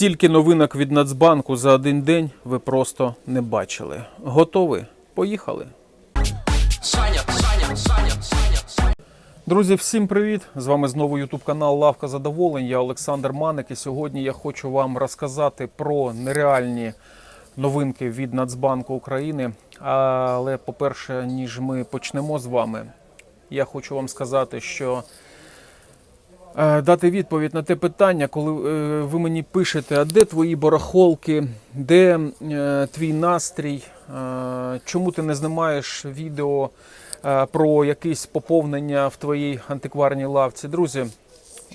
Стільки новинок від Нацбанку за один день ви просто не бачили. Готові? Поїхали! Друзі, всім привіт! З вами знову YouTube канал Лавка Задоволень. Я Олександр Маник. І сьогодні я хочу вам розказати про нереальні новинки від Нацбанку України. Але, по-перше, ніж ми почнемо з вами, я хочу вам сказати, що дати відповідь на те питання, коли е, ви мені пишете, а де твої барахолки, де е, твій настрій, е, чому ти не знімаєш відео е, про якесь поповнення в твоїй антикварній лавці. Друзі,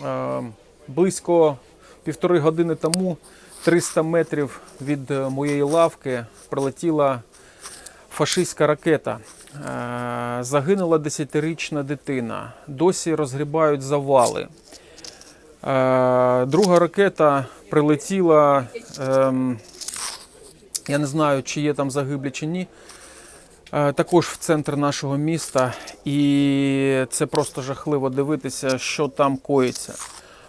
е, близько півтори години тому, 300 метрів від е, моєї лавки, прилетіла фашистська ракета. Е, Загинула 10-річна дитина. Досі розгрібають завали. Е, Друга ракета прилетіла. ем, Я не знаю, чи є там загиблі чи ні. Е, Також в центр нашого міста, і це просто жахливо дивитися, що там коїться.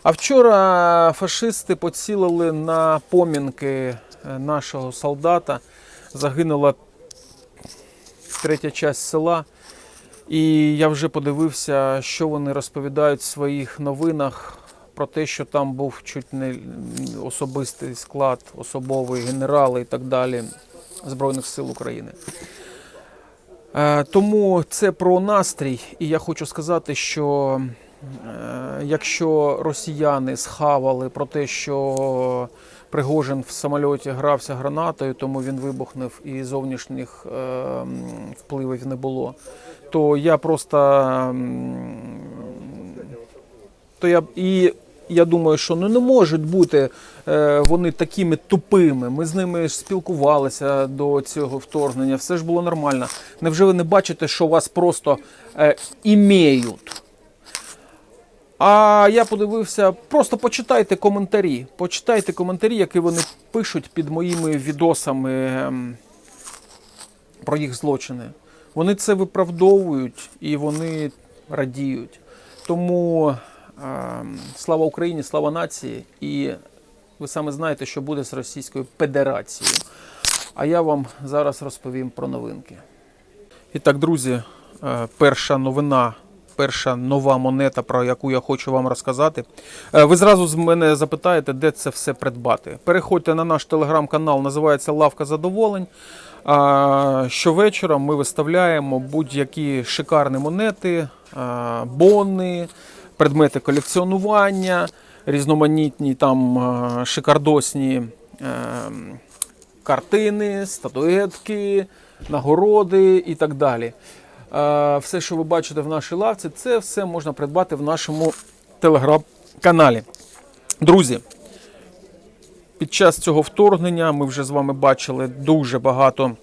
А вчора фашисти поцілили на помінки нашого солдата. Загинула третя часть села. І я вже подивився, що вони розповідають в своїх новинах про те, що там був чуть не особистий склад, особовий генерали і так далі Збройних сил України. Е, Тому це про настрій, і я хочу сказати, що е, якщо росіяни схавали про те, що Пригожин в самольоті грався гранатою, тому він вибухнув і зовнішніх е, впливів не було, то я просто то я і я думаю, що ну не можуть бути е, вони такими тупими. Ми з ними спілкувалися до цього вторгнення. Все ж було нормально. Невже ви не бачите, що вас просто е, імеють? А я подивився, просто почитайте коментарі. Почитайте коментарі, які вони пишуть під моїми відосами ем, про їх злочини. Вони це виправдовують і вони радіють. Тому ем, слава Україні, слава нації. І ви саме знаєте, що буде з Російською Федерацією. А я вам зараз розповім про новинки. І так, друзі, е, перша новина, перша нова монета, про яку я хочу вам розказати. Е, Ви зразу з мене запитаєте, де це все придбати. Переходьте на наш телеграм-канал, називається Лавка Задоволень. Щовечора ми виставляємо будь-які шикарні монети, бони, предмети колекціонування, різноманітні там шикардосні ем, картини, статуетки, нагороди і так далі. Е, Все, що ви бачите в нашій лавці, це все можна придбати в нашому телеграм-каналі. Друзі, під час цього вторгнення ми вже з вами бачили дуже багато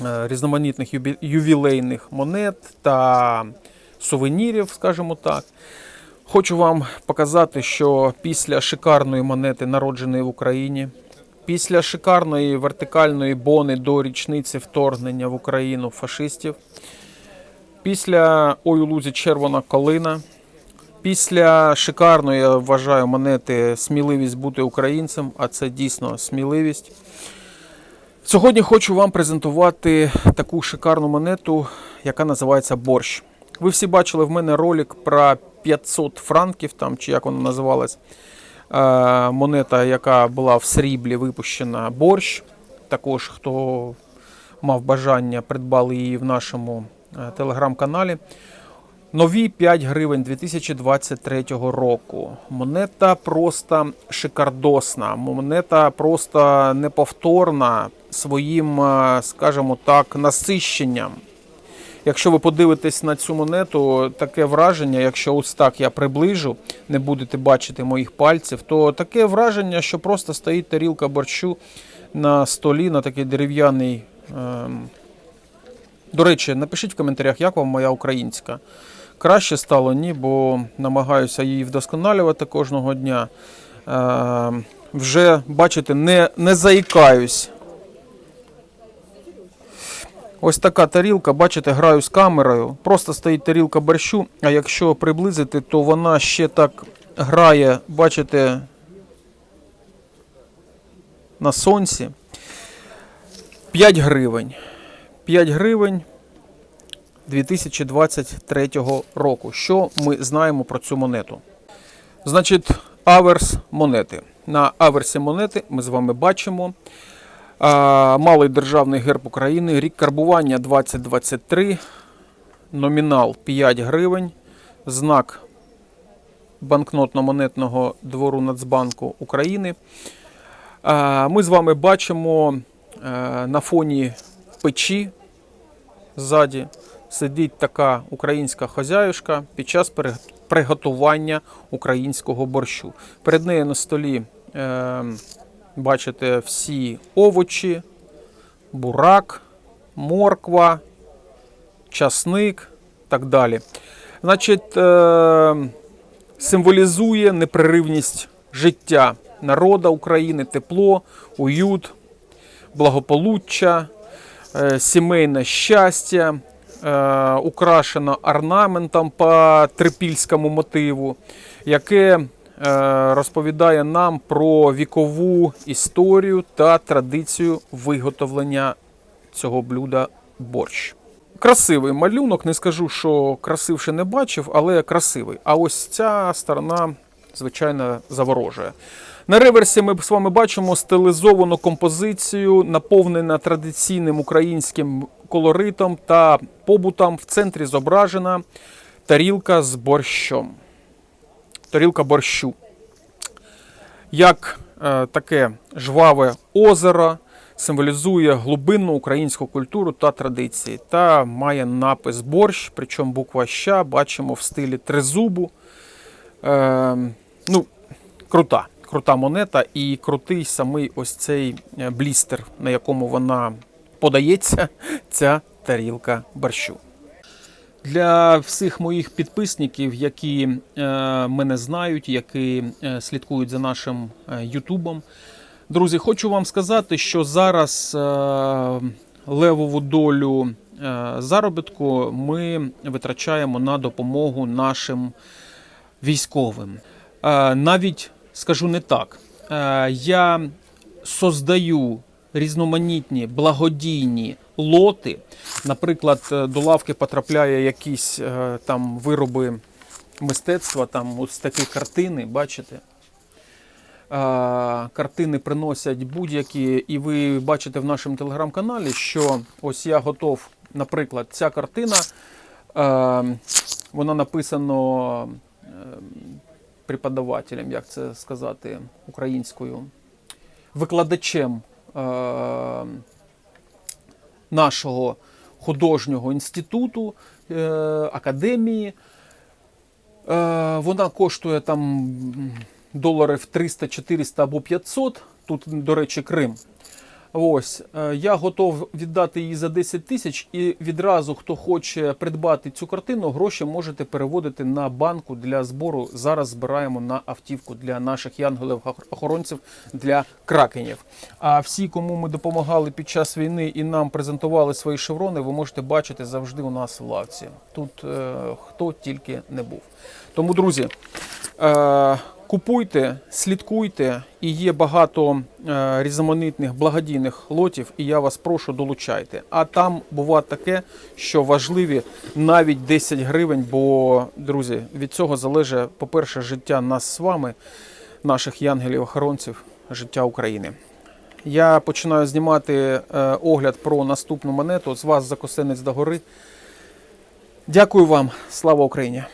е, різноманітних ювілейних монет та сувенірів, скажімо так. Хочу вам показати, що після шикарної монети, народженої в Україні, після шикарної вертикальної бони до річниці вторгнення в Україну фашистів, після ой у лузі червона колина, після шикарної, я вважаю, монети сміливість бути українцем, а це дійсно сміливість. Сьогодні хочу вам презентувати таку шикарну монету, яка називається борщ. Ви всі бачили в мене ролик про 500 франків, там, чи як вона називалась. Е, монета, яка була в сріблі випущена борщ. Також хто мав бажання, придбали її в нашому телеграм-каналі. Нові 5 гривень 2023 року. Монета просто шикардосна. Монета просто неповторна своїм, е, скажімо так, насищенням. Якщо ви подивитесь на цю монету, таке враження, якщо ось так я приближу, не будете бачити моїх пальців, то таке враження, що просто стоїть тарілка борщу на столі, на такий дерев'яний. Ем... До речі, напишіть в коментарях, як вам моя українська. Краще стало ні, бо намагаюся її вдосконалювати кожного дня. Ем... Вже, бачите, не, не заїкаюсь. Ось така тарілка, бачите, граю з камерою. Просто стоїть тарілка борщу, а якщо приблизити, то вона ще так грає, бачите, на сонці. 5 гривень. 5 гривень 2023 року. Що ми знаємо про цю монету? Значить, аверс монети. На аверсі монети ми з вами бачимо малий державний герб України, рік карбування 2023, номінал 5 гривень, знак банкнотно-монетного двору Нацбанку України. Ми з вами бачимо е, на фоні печі ззаді сидить така українська хазяюшка під час приготування українського борщу. Перед нею на столі е, бачите всі овочі, бурак, морква, часник так далі. Значить, е, символізує непреривність життя народа України, тепло, уют, благополуччя, сімейне щастя, е, украшено орнаментом по трипільському мотиву, яке е, розповідає нам про вікову історію та традицію виготовлення цього блюда борщ. Красивий малюнок, не скажу, що красив ще не бачив, але красивий. А ось ця сторона, звичайно, заворожує. На реверсі ми з вами бачимо стилізовану композицію, наповнена традиційним українським колоритом та побутом. В центрі зображена тарілка з борщом. Тарілка борщу. Як е, таке жваве озеро символізує глибинну українську культуру та традиції, та має напис борщ, причому буква ща бачимо в стилі тризубу. Е, ну, крута, крута монета і крутий самий ось цей е, блістер, на якому вона подається, ця тарілка борщу. Для всіх моїх підписників, які е, мене знають, які е, слідкують за нашим Ютубом. Друзі, хочу вам сказати, що зараз левову долю заробітку ми витрачаємо на допомогу нашим військовим. Навіть скажу не так. Е, я создаю різноманітні благодійні лоти. Наприклад, е, до лавки потрапляє якісь е, там вироби мистецтва, там ось такі картини, бачите? Картини приносять будь-які, і ви бачите в нашому телеграм-каналі, що ось я готов, наприклад, ця картина, вона написано е, преподавателем, як це сказати українською, викладачем е, нашого художнього інституту, е, академії. Е, вона коштує там доларів 300, 400 або 500. Тут, до речі, Крим. Ось е, я готов віддати її за 10 тисяч, і відразу, хто хоче придбати цю картину, гроші можете переводити на банку для збору. Зараз збираємо на автівку для наших янголів-охоронців для кракенів. А всі, кому ми допомагали під час війни і нам презентували свої шеврони, ви можете бачити завжди у нас в лавці. Тут е, хто тільки не був. Тому, друзі. Е, Купуйте, слідкуйте, і є багато е, різноманітних благодійних лотів, і я вас прошу долучайте. А там буває таке, що важливі навіть 10 гривень, бо, друзі, від цього залежить, по-перше, життя нас з вами, наших янголів-охоронців, життя України. Я починаю знімати е, огляд про наступну монету. З вас закосенець до гори. Дякую вам, слава Україні!